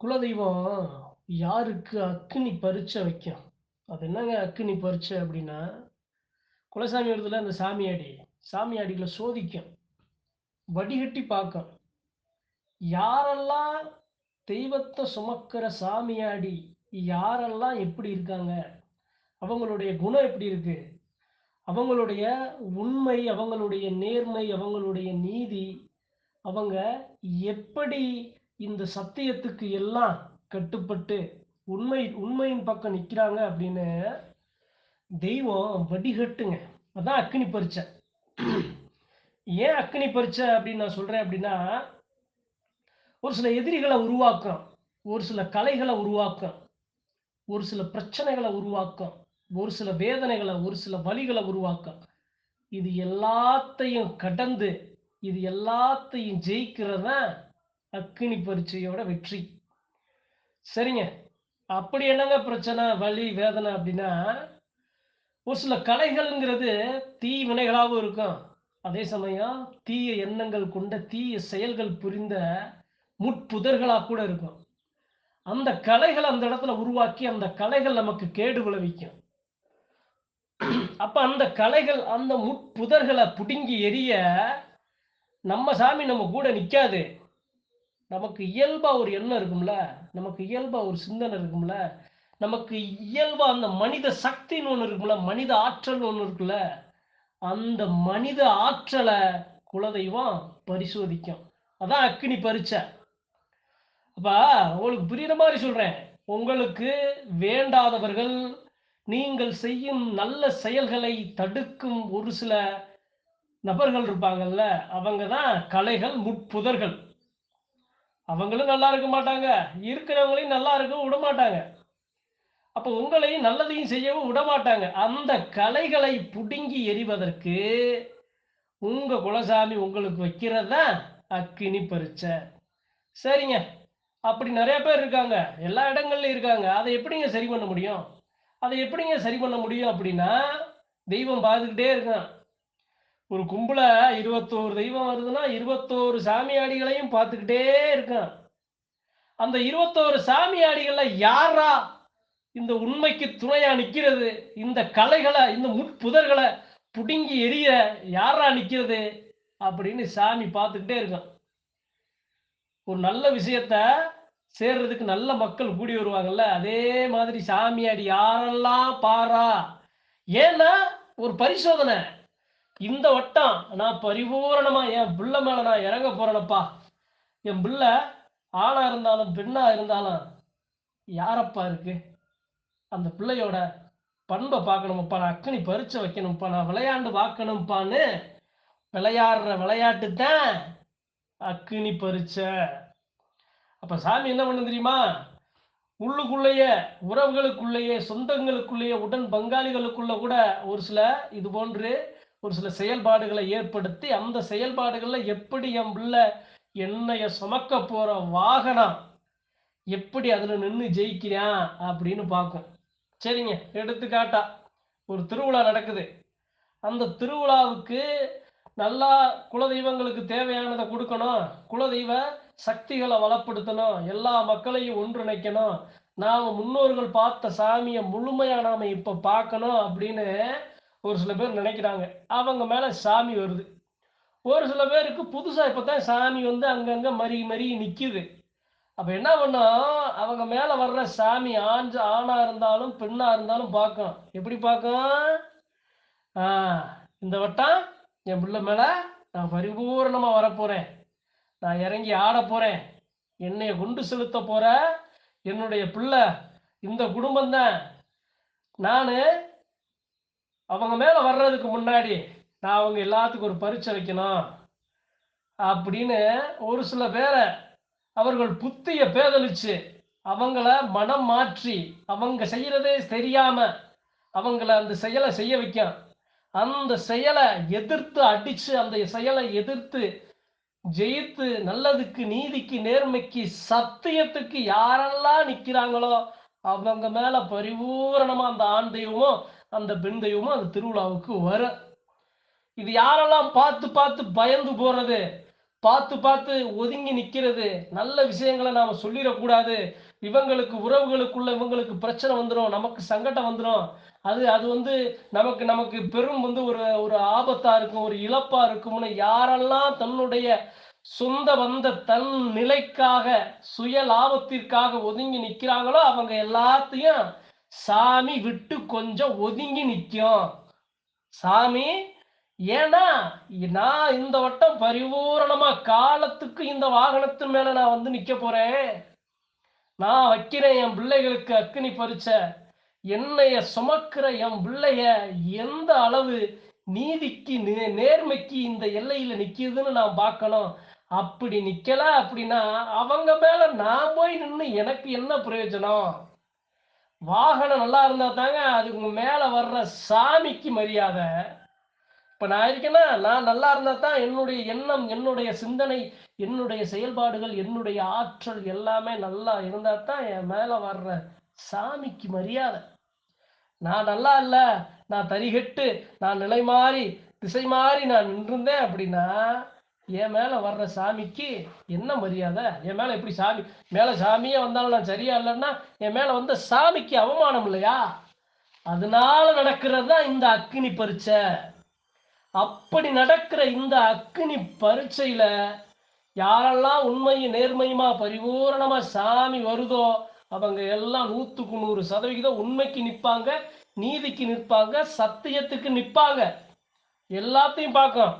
குலதெய்வம் யாருக்கு அக்னி பரிச்சை வைக்கும்? அது என்னங்க அக்னி பரிச்சை அப்படின்னா குலசாமி இடத்துல அந்த சாமியாடி சாமியாடிகளை சோதிக்கும். வடிகட்டி பார்க்கும். யாரெல்லாம் தெய்வத்தை சுமக்கிற சாமியாடி யாரெல்லாம் எப்படி இருக்காங்க? அவங்களுடைய குணம் எப்படி இருக்கு? அவங்களுடைய உண்மை அவங்களுடைய நேர்மை அவங்களுடைய நீதி அவங்க எப்படி இந்த சத்தியத்துக்கு எல்லாம் கட்டுப்பட்டு உண்மை உண்மையின் பக்கம் நிற்கிறாங்க அப்படின்னு தெய்வம் வடிகட்டுங்க. அதான் அக்னி பறிச்ச ஏன் அக்னி பரீட்சை அப்படின்னு நான் சொல்றேன் அப்படின்னா ஒரு சில எதிரிகளை உருவாக்கும் ஒரு சில கலைகளை உருவாக்கும் ஒரு சில பிரச்சனைகளை உருவாக்கும் ஒரு சில வேதனைகளை ஒரு சில வழிகளை உருவாக்கும். இது எல்லாத்தையும் கடந்து இது எல்லாத்தையும் ஜெயிக்கிறதான் அக்னி அக்கினி பரீட்சையோட வெற்றி. சரிங்க. அப்படி என்னங்க பிரச்சனை? வலி வேதனை அப்படின்னா ஒரு சில கலைகள்ங்கிறது தீ வினைகளாகவும் இருக்கும். அதே சமயம் தீய எண்ணங்கள் கொண்ட தீய செயல்கள் புரிந்த முட்புதர்களாக கூட இருக்கும். அந்த கலைகள் அந்த இடத்துல உருவாக்கி அந்த கலைகள் நமக்கு கேடு விளைவிக்கும். அப்ப அந்த கலைகள் அந்த முட்புதர்களை பிடுங்கி எரிய நம்ம சாமி நம்ம கூட நிற்காது நமக்கு இயல்பா ஒரு எண்ணம் இருக்கும்ல? நமக்கு இயல்பா ஒரு சிந்தனை இருக்கும்ல? நமக்கு இயல்பா அந்த மனித சக்தின்னு ஒன்று இருக்கும்ல? மனித ஆற்றல் ஒன்று இருக்குல்ல அந்த மனித ஆற்றலை குலதெய்வம் பரிசோதிக்கும். அதான் அக்னி பரீட்சை. அப்ப உங்களுக்கு புரியுற மாதிரி சொல்றேன். உங்களுக்கு வேண்டாதவர்கள் நீங்கள் செய்யும் நல்ல செயல்களை தடுக்கும் ஒரு சில நபர்கள் இருப்பாங்கல்ல? அவங்க தான் கலைகள் முட்புதர்கள். அவங்களும் நல்லா இருக்க மாட்டாங்க. இருக்கிறவங்களையும் நல்லா இருக்க விட மாட்டாங்க. அப்போ உங்களையும் நல்லதையும் செய்யவும் விட மாட்டாங்க. அந்த கலைகளை புடுங்கி எறிவதற்கு உங்க குலசாமி உங்களுக்கு வைக்கிறது தான் அக்கினி பரீட்சை சரிங்க. அப்படி நிறைய பேர் இருக்காங்க. எல்லா இடங்கள்லையும் இருக்காங்க. அதை எப்படிங்க சரி பண்ண முடியும்? அதை எப்படிங்க சரி பண்ண முடியும் அப்படின்னா தெய்வம் பார்த்துக்கிட்டே இருக்கான். ஒரு கும்பல இருபத்தோரு தெய்வம் வருதுன்னா இருபத்தோரு சாமியாடிகளையும் பார்த்துக்கிட்டே இருக்கான். அந்த இருபத்தோரு சாமியாடிகள்ல யாரா இந்த உண்மைக்கு துணையா நிக்கிறது? இந்த கலைகளை இந்த முட்புதர்களை புடுங்கி எரிய யாரா நிக்கிறது? அப்படின்னு சாமி பார்த்துக்கிட்டே இருக்கான். ஒரு நல்ல விஷயத்த சேர்றதுக்கு நல்ல மக்கள் கூடி வருவாங்கல்ல அதே மாதிரி சாமியாடி யாரெல்லாம் பாரா? ஏன்னா ஒரு பரிசோதனை. இந்த வட்டம் நான் பரிபூரணமா என் பிள்ளை மேல நான் இறங்க போறேனப்பா. என் பிள்ளை ஆணா இருந்தாலும் பெண்ணா இருந்தாலும் யாரப்பா இருக்கு? அந்த பிள்ளையோட பண்பை பார்க்கணும்ப்பா நான் அக்கனி பறிச்சு வைக்கணும்ப்பா நான் விளையாண்டு பார்க்கணும்ப்பான்னு விளையாடுற விளையாட்டு தான் அக்னி பறிச்ச அப்ப சாமி என்ன பண்ணு தெரியுமா? உள்ளுக்குள்ளேயே உறவுகளுக்குள்ளேயே சொந்தங்களுக்குள்ளேயே உடன் பங்காளிகளுக்குள்ள கூட ஒரு சில இது போன்று ஒரு சில செயல்பாடுகளை ஏற்படுத்தி அந்த செயல்பாடுகளில் எப்படி என் பிள்ளை என்னைய சுமக்க போகிற வாகனம் எப்படி அதில் நின்று ஜெயிக்கிறான் அப்படின்னு பார்க்கும். சரிங்க எடுத்துக்காட்டா ஒரு திருவிழா நடக்குது. அந்த திருவிழாவுக்கு நல்லா குலதெய்வங்களுக்கு தேவையானதை கொடுக்கணும். குலதெய்வ சக்திகளை வளப்படுத்தணும். எல்லா மக்களையும் ஒன்றிணைக்கணும். நாம் முன்னோர்கள் பார்த்த சாமியை முழுமையாக நாம் இப்போ பார்க்கணும் அப்படின்னு ஒரு சில பேர் நினைக்கிறாங்க. அவங்க மேல சாமி வருது. ஒரு சில பேருக்கு புதுசா இப்பதான் சாமி வந்து அங்கங்க மறி மறி நிக்குது. அப்ப என்ன பண்ணும் அவங்க மேல வர்ற சாமி ஆஞ்ச ஆணா இருந்தாலும் பெண்ணா இருந்தாலும் பார்க்கும் எப்படி பார்க்கும்? ஆஹ் இந்த வட்டம் என் பிள்ளை மேல நான் பரிபூரணமா வரப்போறேன். நான் இறங்கி ஆட போறேன். என்னைய குண்டு செலுத்த போற என்னுடைய பிள்ளை இந்த குடும்பம் தான் நான் அவங்க மேலே வர்றதுக்கு முன்னாடி நான் அவங்க எல்லாத்துக்கும் ஒரு பரீட்சை வைக்கணும் அப்படின்னு ஒரு சில பேரை அவர்கள் புத்திய பேதலிச்சு அவங்கள மனம் மாற்றி அவங்க செய்யறதே தெரியாம அவங்கள அந்த செயலை செய்ய வைக்கும். அந்த செயலை எதிர்த்து அடிச்சு அந்த செயலை எதிர்த்து ஜெயித்து நல்லதுக்கு நீதிக்கு நேர்மைக்கு சத்தியத்துக்கு யாரெல்லாம் நிற்கிறாங்களோ அவங்க மேல பரிபூரணமா அந்த ஆண் தெய்வமும் அந்த பெண் தெய்வமும் அந்த திருவிழாவுக்கு வரும் இது யாரெல்லாம் பார்த்து பார்த்து பயந்து போறது? பார்த்து பார்த்து ஒதுங்கி நிக்கிறது? நல்ல விஷயங்களை நாம சொல்லிடக்கூடாது. இவங்களுக்கு உறவுகளுக்குள்ள இவங்களுக்கு பிரச்சனை வந்துடும் நமக்கு சங்கடம் வந்துடும் அது அது வந்து நமக்கு நமக்கு பெரும் வந்து ஒரு ஒரு ஆபத்தா இருக்கும் ஒரு இழப்பா இருக்கும்னு யாரெல்லாம் தன்னுடைய சொந்த வந்த தன் நிலைக்காக சுய லாபத்திற்காக ஒதுங்கி நிற்கிறாங்களோ அவங்க எல்லாத்தையும் சாமி விட்டு கொஞ்சம் ஒதுங்கி நிற்கும் சாமி ஏன்னா நான் இந்த வட்டம் பரிபூரணமா காலத்துக்கு இந்த வாகனத்தின் மேல நான் வந்து நிக்க போறேன். நான் வைக்கிறேன் என் பிள்ளைகளுக்கு அக்னி பறிச்ச என்னைய சுமக்கிற என் பிள்ளைய எந்த அளவு நீதிக்கு நே- நேர்மைக்கு இந்த எல்லையில நிக்கிதுன்னு நான் பார்க்கணும். அப்படி நிக்கல அப்படின்னா அவங்க மேல நான் போய் நின்று எனக்கு என்ன பிரயோஜனம்? வாகனம் நல்லா இருந்தா தாங்க அதுக்கு மேல வர்ற சாமிக்கு மரியாதை. இப்ப நான் இருக்கேன்னா நான் நல்லா இருந்தா தான் என்னுடைய எண்ணம் என்னுடைய சிந்தனை என்னுடைய செயல்பாடுகள் என்னுடைய ஆற்றல் எல்லாமே நல்லா இருந்தா தான் என் மேல வர்ற சாமிக்கு மரியாதை. நான் நல்லா இல்ல நான் தரிகட்டு நான் நிலை மாறி திசை மாறி நான் நின்றிருந்தேன் அப்படின்னா என் மேல வர்ற சாமிக்கு என்ன மரியாதை? என் மேல எப்படி சாமி மேல சாமியே வந்தாலும் நான் சரியா இல்லைன்னா என் மேல வந்த சாமிக்கு அவமானம் இல்லையா? அதனால நடக்கிறது தான் இந்த அக்னி பரீட்சை. அப்படி நடக்கிற இந்த அக்னி பரீட்சையில யாரெல்லாம் உண்மையும் நேர்மையுமா பரிபூரணமா சாமி வருதோ அவங்க எல்லாம் நூத்துக்கு நூறு சதவிகிதம் உண்மைக்கு நிற்பாங்க நீதிக்கு நிற்பாங்க சத்தியத்துக்கு நிற்பாங்க. எல்லாத்தையும் பார்க்கும்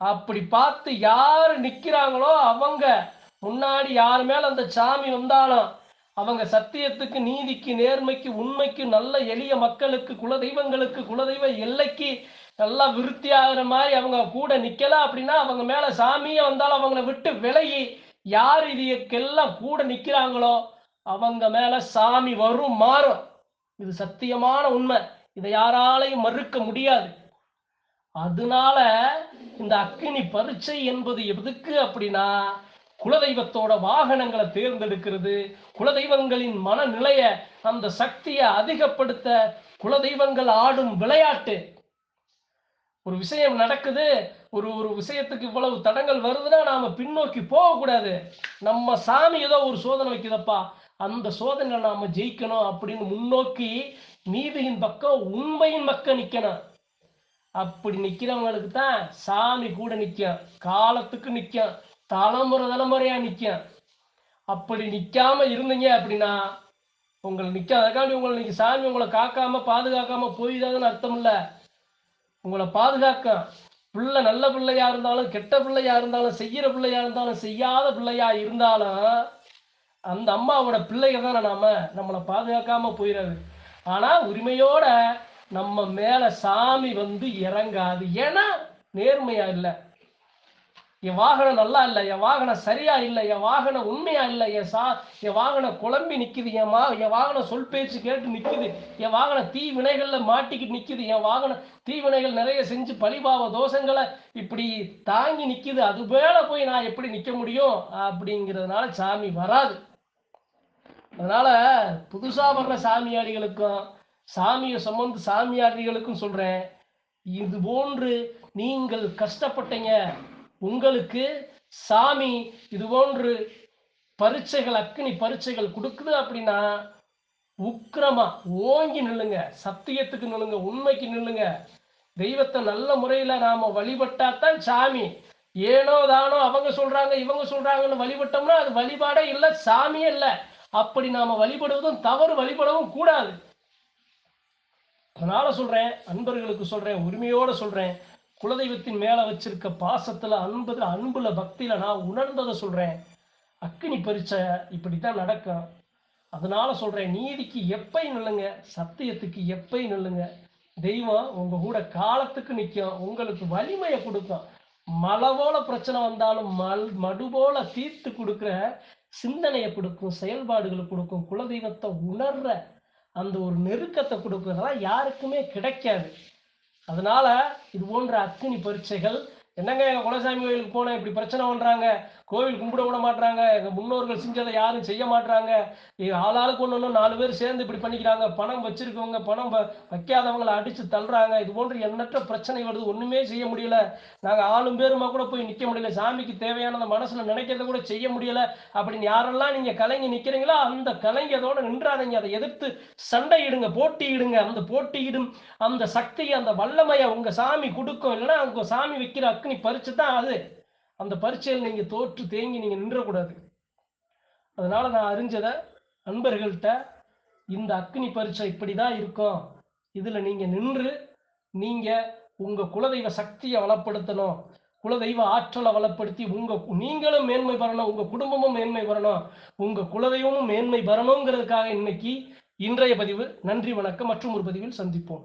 அப்படி பார்த்து யார் நிற்கிறாங்களோ அவங்க முன்னாடி யார் மேல அந்த சாமி வந்தாலும் அவங்க சத்தியத்துக்கு நீதிக்கு நேர்மைக்கு உண்மைக்கு நல்ல எளிய மக்களுக்கு குலதெய்வங்களுக்கு குலதெய்வ எல்லைக்கு நல்லா விருத்தி ஆகிற மாதிரி அவங்க கூட நிக்கல அப்படின்னா அவங்க மேல சாமியே வந்தாலும் அவங்கள விட்டு விலகி யார் இதுக்கெல்லாம் கூட நிக்கிறாங்களோ அவங்க மேல சாமி வரும் மாறும். இது சத்தியமான உண்மை. இதை யாராலையும் மறுக்க முடியாது. அதனால இந்த அக்னி பரீட்சை என்பது எதுக்கு அப்படின்னா குலதெய்வத்தோட வாகனங்களை தேர்ந்தெடுக்கிறது. குலதெய்வங்களின் மனநிலைய அந்த சக்தியை அதிகப்படுத்த குலதெய்வங்கள் ஆடும் விளையாட்டு. ஒரு விஷயம் நடக்குது ஒரு ஒரு விஷயத்துக்கு இவ்வளவு தடங்கள் வருதுன்னா நாம பின்னோக்கி போகக்கூடாது. நம்ம சாமி ஏதோ ஒரு சோதனை வைக்குதப்பா. அந்த சோதனை நாம ஜெயிக்கணும் அப்படின்னு முன்னோக்கி நீதியின் பக்கம் உண்மையின் பக்கம் நிக்கணும். அப்படி நிக்கிறவங்களுக்கு தான் சாமி கூட நிற்கும் காலத்துக்கு நிற்கும் தலைமுறை தலைமுறையா நிற்கும் அப்படி நிற்காம இருந்தீங்க அப்படின்னா உங்களை நிக்காதக்காண்டி உங்களை இன்னைக்கு சாமி உங்களை காக்காம பாதுகாக்காம போயிடாதுன்னு அர்த்தம் இல்லை உங்களை பாதுகாக்கும். பிள்ளை நல்ல பிள்ளையா இருந்தாலும் கெட்ட பிள்ளையா இருந்தாலும் செய்யற பிள்ளையா இருந்தாலும் செய்யாத பிள்ளையா இருந்தாலும் அந்த அம்மாவோட பிள்ளைகள் தானே நாம. நம்மளை பாதுகாக்காம போயிடாது. ஆனா உரிமையோட நம்ம மேல சாமி வந்து இறங்காது. ஏன்னா நேர்மையா இல்லை. என் வாகனம் நல்லா இல்லை என் வாகனம் சரியா இல்லை என் வாகனம் உண்மையா இல்லை என் சா என் வாகனம் குழம்பி நிக்குது என் மா என் வாகனம் சொல் பேச்சு கேட்டு நிக்குது. என் வாகனம் தீ வினைகள்ல மாட்டிக்கிட்டு நிக்குது. என் வாகனம் தீ வினைகள் நிறைய செஞ்சு பழிபாவ தோஷங்களை இப்படி தாங்கி நிக்குது. அது மேலே போய் நான் எப்படி நிக்க முடியும்? அப்படிங்கிறதுனால சாமி வராது. அதனால புதுசா வர்ற சாமியாடிகளுக்கும் சாமியை சுமந்து சாமியார்களுக்கும் சொல்றேன். இது போன்று நீங்கள் கஷ்டப்பட்டீங்க. உங்களுக்கு சாமி இது போன்று பரீட்சைகள் அக்னி பரீட்சைகள் கொடுக்குது அப்படின்னா உக்கிரமா ஓங்கி நில்லுங்க. சத்தியத்துக்கு நில்லுங்க உண்மைக்கு நில்லுங்க. தெய்வத்தை நல்ல முறையில நாம வழிபட்டாதான் சாமி. ஏனோ தானோ அவங்க சொல்றாங்க இவங்க சொல்றாங்கன்னு வழிபட்டோம்னா அது வழிபாடே இல்லை சாமியே இல்லை. அப்படி நாம வழிபடுவதும் தவறு வழிபடவும் கூடாது. அதனால சொல்றேன் அன்பர்களுக்கு சொல்றேன் உரிமையோட சொல்றேன். குலதெய்வத்தின் மேல வச்சிருக்க பாசத்துல அன்புல அன்புல பக்தியில நான் உணர்ந்ததை சொல்றேன். அக்னி பரீட்சை இப்படித்தான் நடக்கும். அதனால சொல்றேன் நீதிக்கு எப்பயும் நில்லுங்க சத்தியத்துக்கு எப்பயும் நில்லுங்க. தெய்வம் உங்க கூட காலத்துக்கு நிற்கும் உங்களுக்கு வலிமையை கொடுக்கும். மலை போல பிரச்சனை வந்தாலும் மல் மடு போல தீர்த்து கொடுக்குற சிந்தனையை கொடுக்கும் செயல்பாடுகளை கொடுக்கும் குலதெய்வத்தை உணர்ற அந்த ஒரு நெருக்கத்தை கொடுக்குறதெல்லாம் யாருக்குமே கிடைக்காது. அதனால இது போன்ற அக்கினி பரீட்சைகள் என்னங்க எங்க குலசாமி கோயிலுக்கு போனேன் இப்படி பிரச்சனை பண்றாங்க? கோவில் கும்பிட விட மாட்டாங்க எங்க முன்னோர்கள் செஞ்சதை யாரும் செய்ய மாட்டாங்க ஆளாளுக்கு ஒன்று நாலு பேர் சேர்ந்து இப்படி பண்ணிக்கிறாங்க. பணம் வச்சிருக்கவங்க பணம் வைக்காதவங்களை அடிச்சு தள்ளுறாங்க. இது போன்ற எண்ணற்ற பிரச்சனை வருது. ஒண்ணுமே செய்ய முடியல. நாங்க ஆளும் பேருமா கூட போய் நிக்க முடியல. சாமிக்கு தேவையானதை மனசுல நினைக்கிறத கூட செய்ய முடியல. அப்படின்னு யாரெல்லாம் நீங்க கலங்கி நிக்கிறீங்களோ அந்த கலங்கி அதோட நின்றாதீங்க. அதை எதிர்த்து சண்டையிடுங்க போட்டியிடுங்க. அந்த போட்டியிடும் அந்த சக்தியை அந்த வல்லமையை உங்க சாமி கொடுக்கும். இல்லைன்னா உங்க சாமி வைக்கிற அக்னி பறிச்சு தான் அது அந்த பரீட்சையில் நீங்க தோற்று தேங்கி நீங்க நின்றக்கூடாது. அதனால நான் அறிஞ்சதை நண்பர்கள்ட்ட இந்த அக்னி பரீட்சை இப்படிதான் இருக்கும். இதுல நீங்க நின்று நீங்க உங்க குலதெய்வ சக்தியை வளப்படுத்தணும். குலதெய்வ ஆற்றலை வளப்படுத்தி உங்க நீங்களும் மேன்மை பெறணும் உங்க குடும்பமும் மேன்மை பெறணும். உங்க குலதெய்வமும் மேன்மை பெறணுங்கிறதுக்காக இன்னைக்கு இன்றைய பதிவு. நன்றி வணக்கம் மற்றும் ஒரு பதிவில் சந்திப்போம்.